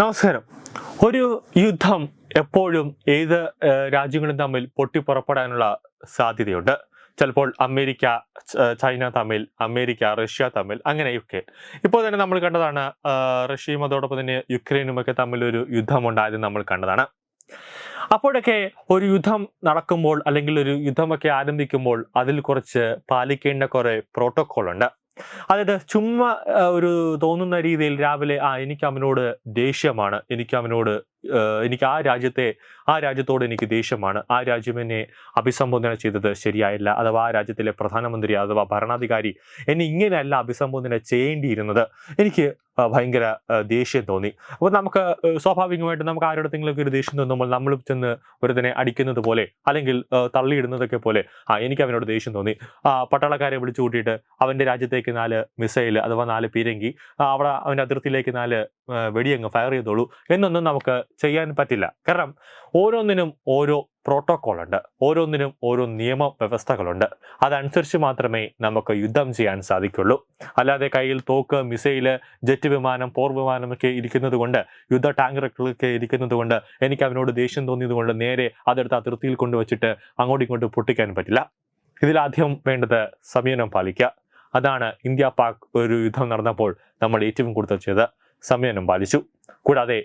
നമസ്കാരം. ഒരു യുദ്ധം എപ്പോഴും ഏത് രാജ്യങ്ങളും തമ്മിൽ പൊട്ടിപ്പുറപ്പെടാനുള്ള സാധ്യതയുണ്ട്. ചിലപ്പോൾ അമേരിക്ക ചൈന തമ്മിൽ അമേരിക്ക റഷ്യ തമ്മിൽ അങ്ങനെയൊക്കെ. ഇപ്പോൾ തന്നെ നമ്മൾ കണ്ടതാണ് റഷ്യയും അതോടൊപ്പം തന്നെ യുക്രൈനും ഒക്കെ തമ്മിൽ ഒരു യുദ്ധമുണ്ടായത് നമ്മൾ കണ്ടതാണ്. അപ്പോഴൊക്കെ ഒരു യുദ്ധം നടക്കുമ്പോൾ അല്ലെങ്കിൽ ഒരു യുദ്ധമൊക്കെ ആരംഭിക്കുമ്പോൾ അതിൽ കുറച്ച് പാലിക്കേണ്ട കുറേ പ്രോട്ടോക്കോൾ ഉണ്ട് അതായത് ചുമ്മാ ഒരു തോന്നുന്ന രീതിയിൽ രാവിലെ ആ എനിക്ക് അവനോട് ദേഷ്യമാണ്. എനിക്ക് അവനോട് എനിക്ക് ആ രാജ്യത്തെ ആ രാജ്യത്തോട് എനിക്ക് ദേഷ്യമാണ്. ആ രാജ്യം എന്നെ അഭിസംബോധന ചെയ്തത് ശരിയായില്ല. അഥവാ ആ രാജ്യത്തിലെ പ്രധാനമന്ത്രി അഥവാ ഭരണാധികാരി എന്നെ ഇങ്ങനെയല്ല അഭിസംബോധന ചെയ്യേണ്ടിയിരുന്നത്. എനിക്ക് ഭയങ്കര ദേഷ്യം തോന്നി. അപ്പോൾ നമുക്ക് സ്വാഭാവികമായിട്ട് നമുക്ക് ആരോടത്തെങ്കിലൊക്കെ ഒരു ദേഷ്യം തോന്നുമ്പോൾ നമ്മൾ ചെന്ന് ഒരുതിനെ അടിക്കുന്നത് പോലെ അല്ലെങ്കിൽ തള്ളിയിടുന്നതൊക്കെ പോലെ ആ എനിക്ക് അവനോട് ദേഷ്യം തോന്നി. ആ, പട്ടാളക്കാരെ വിളിച്ചു കൂട്ടിയിട്ട് അവന്റെ രാജ്യത്തേക്ക് നാല് മിസൈൽ അഥവാ നാല് പീരങ്കി അവിടെ അവന്റെ അതിർത്തിയിലേക്ക് നാല് വെടിയങ്ങ് ഫയർ ചെയ്തോളൂ. എന്നൊന്നും നമുക്ക് ചെയ്യാൻ പറ്റില്ല. കാരണം ഓരോന്നിനും ഓരോ പ്രോട്ടോകോൾ ഉണ്ട് ഓരോന്നിനും ഓരോ നിയമ വ്യവസ്ഥകളുണ്ട്. അതനുസരിച്ച് മാത്രമേ നമുക്ക് യുദ്ധം ചെയ്യാൻ സാധിക്കുള്ളൂ. അല്ലാതെ കയ്യിൽ തോക്ക് മിസൈൽ ജെറ്റ് വിമാനം പോർ വിമാനമൊക്കെ ഇരിക്കുന്നത് കൊണ്ട് യുദ്ധ ടാങ്കറുകളൊക്കെ ഇരിക്കുന്നത് കൊണ്ട് എനിക്ക് അവനോട് ദേഷ്യം തോന്നിയത് കൊണ്ട് നേരെ അതെടുത്ത് അതിർത്തിയിൽ കൊണ്ടുവച്ചിട്ട് അങ്ങോട്ടും ഇങ്ങോട്ടും പൊട്ടിക്കാൻ പറ്റില്ല. ഇതിലാദ്യം വേണ്ടത് സംയമനം പാലിക്കുക. അതാണ് ഇന്ത്യ പാക് ഒരു യുദ്ധം നടന്നപ്പോൾ നമ്മൾ ഏറ്റവും കൂടുതൽ ചെയ്ത് സംയമനം പാലിച്ചു. കൂടാതെ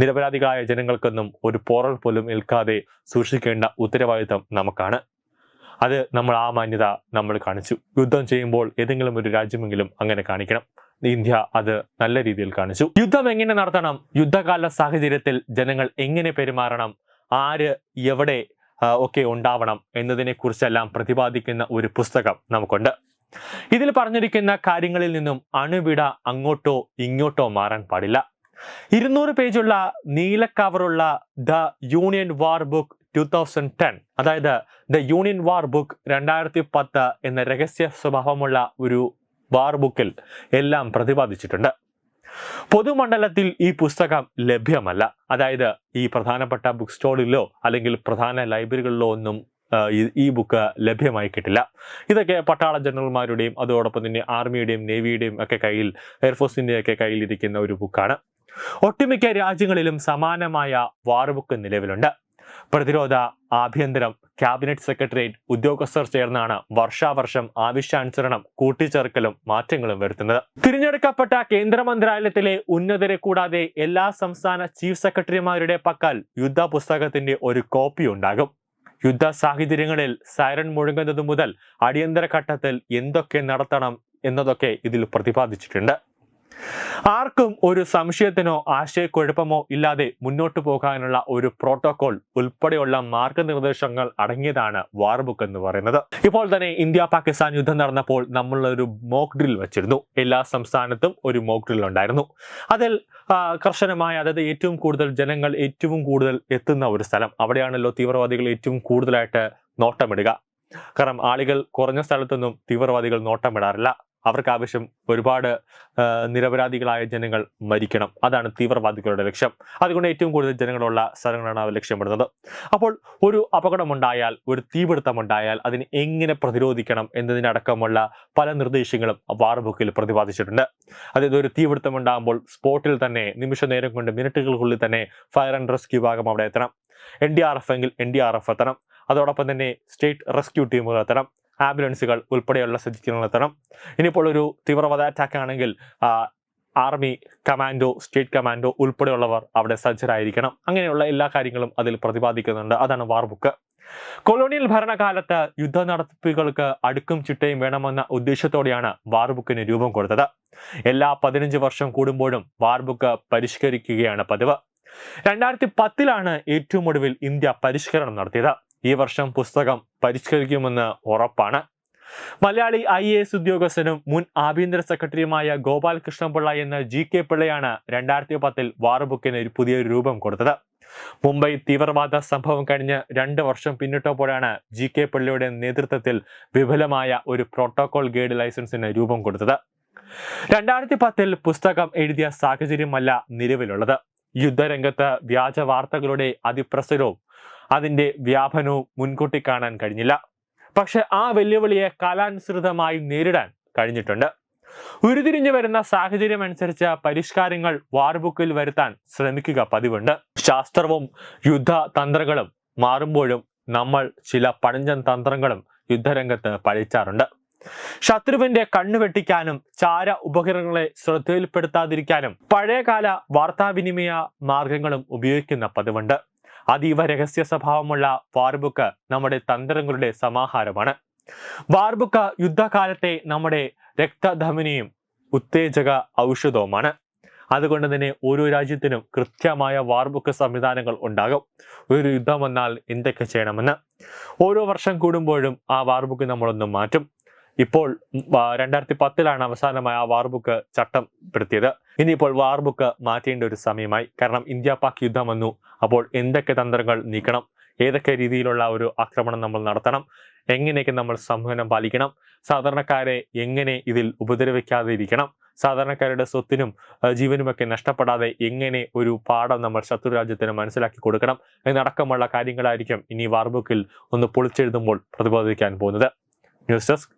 നിരപരാധികളായ ജനങ്ങൾക്കൊന്നും ഒരു പോറൽ പോലും ഏൽക്കാതെ സൂക്ഷിക്കേണ്ട ഉത്തരവാദിത്തം നമുക്കാണ്. അത് നമ്മൾ ആ മാന്യത നമ്മൾ കാണിച്ചു. യുദ്ധം ചെയ്യുമ്പോൾ ഏതെങ്കിലും ഒരു രാജ്യമെങ്കിലും അങ്ങനെ കാണിക്കണം. ഇന്ത്യ അത് നല്ല രീതിയിൽ കാണിച്ചു. യുദ്ധം എങ്ങനെ നടത്തണം? യുദ്ധകാല സാഹചര്യത്തിൽ ജനങ്ങൾ എങ്ങനെ പെരുമാറണം? ആര് എവിടെ ഒക്കെ ഉണ്ടാവണം എന്നതിനെ കുറിച്ചെല്ലാം പ്രതിപാദിക്കുന്ന ഒരു പുസ്തകം നമുക്കുണ്ട്. ഇതിൽ പറഞ്ഞിരിക്കുന്ന കാര്യങ്ങളിൽ നിന്നും അണുവിട അങ്ങോട്ടോ ഇങ്ങോട്ടോ മാറാൻ പാടില്ല. ഇരുന്നൂറ് പേജുള്ള നീല കവറുള്ള the Union War book two thousand ten അതായത് ദ യൂണിയൻ വാർ ബുക്ക് രണ്ടായിരത്തി പത്ത് എന്ന രഹസ്യ സ്വഭാവമുള്ള ഒരു വാർ ബുക്കിൽ എല്ലാം പ്രതിപാദിച്ചിട്ടുണ്ട്. പൊതുമണ്ഡലത്തിൽ ഈ പുസ്തകം ലഭ്യമല്ല. അതായത് ഈ പ്രധാനപ്പെട്ട ബുക്ക് സ്റ്റോളിലോ അല്ലെങ്കിൽ പ്രധാന ലൈബ്രറികളിലോ ഒന്നും ഈ- ഈ ബുക്ക് ലഭ്യമായി കിട്ടില്ല. ഇതൊക്കെ പട്ടാള ജനറൽമാരുടെയും അതോടൊപ്പം തന്നെ ആർമിയുടെയും നേവിയുടെയും ഒക്കെ കയ്യിൽ എയർഫോഴ്സിന്റെയൊക്കെ കയ്യിൽ ഇരിക്കുന്ന ഒരു ബുക്കാണ് ഒട്ടുമിക്ക രാജ്യങ്ങളിലും സമാനമായ വാർബുക്ക് നിലവിലുണ്ട്. പ്രതിരോധ ആഭ്യന്തരം ക്യാബിനറ്റ് സെക്രട്ടേറിയറ്റ് ഉദ്യോഗസ്ഥർ ചേർന്നാണ് വർഷാവർഷം ആവശ്യാനുസരണം കൂട്ടിച്ചേർക്കലും മാറ്റങ്ങളും വരുത്തുന്നത്. തിരഞ്ഞെടുക്കപ്പെട്ട കേന്ദ്ര മന്ത്രാലയത്തിലെ ഉന്നതരെ കൂടാതെ എല്ലാ സംസ്ഥാന ചീഫ് സെക്രട്ടറിമാരുടെ പക്കൽ യുദ്ധ പുസ്തകത്തിന്റെ ഒരു കോപ്പി ഉണ്ടാകും. യുദ്ധ സാഹചര്യങ്ങളിൽ സൈറൺ മുഴങ്ങുന്നത് മുതൽ അടിയന്തര ഘട്ടത്തിൽ എന്തൊക്കെ നടത്തണം എന്നതൊക്കെ ഇതിൽ പ്രതിപാദിച്ചിട്ടുണ്ട്. ആർക്കും ഒരു സംശയത്തിനോ ആശയക്കുഴപ്പമോ ഇല്ലാതെ മുന്നോട്ട് പോകാനുള്ള ഒരു പ്രോട്ടോകോൾ ഉൾപ്പെടെയുള്ള മാർഗനിർദ്ദേശങ്ങൾ അടങ്ങിയതാണ് വാർബുക്ക് എന്ന് പറയുന്നത്. ഇപ്പോൾ തന്നെ ഇന്ത്യ പാകിസ്ഥാൻ യുദ്ധം നടന്നപ്പോൾ നമ്മൾ ഒരു മോക്ക് ഡ്രിൽ വെച്ചിരുന്നു. എല്ലാ സംസ്ഥാനത്തും ഒരു മോക്ക് ഡ്രിൽ ഉണ്ടായിരുന്നു. അതിൽ കർശനമായ അതായത് ഏറ്റവും കൂടുതൽ ജനങ്ങൾ ഏറ്റവും കൂടുതൽ എത്തുന്ന ഒരു സ്ഥലം. അവിടെയാണല്ലോ തീവ്രവാദികൾ ഏറ്റവും കൂടുതലായിട്ട് നോട്ടമിടുക. കാരണം ആളുകൾ കുറഞ്ഞ സ്ഥലത്തൊന്നും തീവ്രവാദികൾ നോട്ടമിടാറില്ല. അവർക്ക് ആവശ്യം ഒരുപാട് നിരപരാധികളായ ജനങ്ങൾ മരിക്കണം. അതാണ് തീവ്രവാദികളുടെ ലക്ഷ്യം. അതുകൊണ്ട് ഏറ്റവും കൂടുതൽ ജനങ്ങളുള്ള സ്ഥലങ്ങളാണ് അവർ ലക്ഷ്യമിടുന്നത്. അപ്പോൾ ഒരു അപകടമുണ്ടായാൽ ഒരു തീപിടുത്തമുണ്ടായാൽ അതിനെ എങ്ങനെ പ്രതിരോധിക്കണം എന്നതിനടക്കമുള്ള പല നിർദ്ദേശങ്ങളും വാർ ബുക്കിൽ പ്രതിപാദിച്ചിട്ടുണ്ട്. അതായത് ഒരു തീപിടുത്തം ഉണ്ടാകുമ്പോൾ സ്പോട്ടിൽ തന്നെ നിമിഷ നേരം കൊണ്ട് മിനിറ്റുകൾക്കുള്ളിൽ തന്നെ ഫയർ ആൻഡ് റെസ്ക്യൂ ഭാഗം അവിടെ എത്തണം. എൻ ഡി ആർ എഫ് എങ്കിൽ എൻ ഡി ആർ എഫ് എത്തണം. അതോടൊപ്പം തന്നെ സ്റ്റേറ്റ് റെസ്ക്യൂ ടീമുകൾ എത്തണം. ആംബുലൻസുകൾ ഉൾപ്പെടെയുള്ള സ്ഥിതിക്ക് നിലനിർത്തണം ഇനിയിപ്പോൾ ഒരു തീവ്രവാദ അറ്റാക്ക് ആണെങ്കിൽ ആർമി കമാൻഡോ സ്റ്റേറ്റ് കമാൻഡോ ഉൾപ്പെടെയുള്ളവർ അവിടെ സജ്ജരായിരിക്കണം. അങ്ങനെയുള്ള എല്ലാ കാര്യങ്ങളും അതിൽ പ്രതിപാദിക്കുന്നുണ്ട്. അതാണ് വാർ ബുക്ക് കൊളോണിയൽ ഭരണകാലത്ത് യുദ്ധ നടത്തിപ്പുകൾക്ക് അടുക്കും ചിട്ടയും വേണമെന്ന ഉദ്ദേശത്തോടെയാണ് വാർ ബുക്കിന് രൂപം കൊടുത്തത്. എല്ലാ പതിനഞ്ച് വർഷം കൂടുമ്പോഴും വാർ ബുക്ക് പരിഷ്കരിക്കുകയാണ് പതിവ്. രണ്ടായിരത്തി പത്തിലാണ് ഏറ്റവും ഒടുവിൽ ഇന്ത്യ പരിഷ്കരണം നടത്തിയത്. ഈ വർഷം പുസ്തകം പരിഷ്കരിക്കുമെന്ന് ഉറപ്പാണ്. മലയാളി ഐ എ എസ് ഉദ്യോഗസ്ഥനും മുൻ ആഭ്യന്തര സെക്രട്ടറിയുമായ ഗോപാലകൃഷ്ണപിള്ള എന്ന ജി കെ പിള്ളയാണ് രണ്ടായിരത്തി പത്തിൽ വാർബുക്കിന് ഒരു പുതിയൊരു രൂപം കൊടുത്തത്. മുംബൈ തീവ്രവാദ സംഭവം കഴിഞ്ഞ് രണ്ട് വർഷം പിന്നിട്ടപ്പോഴാണ് ജി കെ പിള്ളയുടെ നേതൃത്വത്തിൽ വിപുലമായ ഒരു പ്രോട്ടോകോൾ ഗൈഡ് ലൈസൻസിന് രൂപം കൊടുത്തത്. രണ്ടായിരത്തി പത്തിൽ പുസ്തകം എഴുതിയ സാഹചര്യമല്ല നിലവിലുള്ളത്. യുദ്ധരംഗത്ത് വ്യാജ വാർത്തകളുടെ അതിപ്രസരവും അതിന്റെ വ്യാപനവും മുൻകൂട്ടി കാണാൻ കഴിഞ്ഞില്ല. പക്ഷെ ആ വെല്ലുവിളിയെ കാലാനുസൃതമായി നേരിടാൻ കഴിഞ്ഞിട്ടുണ്ട്. ഉരുതിരിഞ്ഞു വരുന്ന സാഹചര്യം അനുസരിച്ച പരിഷ്കാരങ്ങൾ വാർബുക്കിൽ വരുത്താൻ ശ്രമിക്കുക പതിവുണ്ട്. ശാസ്ത്രവും യുദ്ധ തന്ത്രങ്ങളും മാറുമ്പോഴും നമ്മൾ ചില പഴഞ്ചൻ തന്ത്രങ്ങളും യുദ്ധരംഗത്ത് പഴിച്ചാറുണ്ട് ശത്രുവിന്റെ കണ്ണു വെട്ടിക്കാനും ചാര ഉപകരണങ്ങളെ ശ്രദ്ധയിൽപ്പെടുത്താതിരിക്കാനും പഴയകാല വാർത്താവിനിമയ മാർഗങ്ങളും ഉപയോഗിക്കുന്ന പതിവുണ്ട്. അതീവ രഹസ്യ സ്വഭാവമുള്ള വാർബുക്ക് നമ്മുടെ തന്ത്രങ്ങളുടെ സമാഹാരമാണ്. വാർബുക്ക യുദ്ധകാലത്തെ നമ്മുടെ രക്തധമനിയും ഉത്തേജക ഔഷധവുമാണ്. അതുകൊണ്ട് തന്നെ ഓരോ രാജ്യത്തിനും കൃത്യമായ വാർബുക്ക സംവിധാനങ്ങൾ ഉണ്ടാകും. ഒരു യുദ്ധം വന്നാൽ എന്തൊക്കെ ചെയ്യണമെന്ന്. ഓരോ വർഷം കൂടുമ്പോഴും ആ വാർബുക്ക് നമ്മളൊന്ന് മാറ്റും. ഇപ്പോൾ രണ്ടായിരത്തി പത്തിലാണ് അവസാനമായി ആ വാർബുക്ക് ചട്ടം പെടുത്തിയത് ഇനിയിപ്പോൾ വാർബുക്ക് മാറ്റേണ്ട ഒരു സമയമായി. കാരണം ഇന്ത്യ പാക് യുദ്ധം വന്നു. അപ്പോൾ എന്തൊക്കെ തന്ത്രങ്ങൾ നീക്കണം? ഏതൊക്കെ രീതിയിലുള്ള ഒരു ആക്രമണം നമ്മൾ നടത്തണം? എങ്ങനെയൊക്കെ നമ്മൾ സംവഹനം പാലിക്കണം? സാധാരണക്കാരെ എങ്ങനെ ഇതിൽ ഉപദ്രവിക്കാതെ ഇരിക്കണം? സാധാരണക്കാരുടെ സ്വത്തിനും ജീവനുമൊക്കെ നഷ്ടപ്പെടാതെ എങ്ങനെ ഒരു പാഠം നമ്മൾ ശത്രു രാജ്യത്തിന് മനസ്സിലാക്കി കൊടുക്കണം? എന്നടക്കമുള്ള കാര്യങ്ങളായിരിക്കും ഇനി വാർബുക്കിൽ ഒന്ന് പൊളിച്ചെഴുതുമ്പോൾ പ്രതിപാദിക്കാൻ പോകുന്നത്. News desk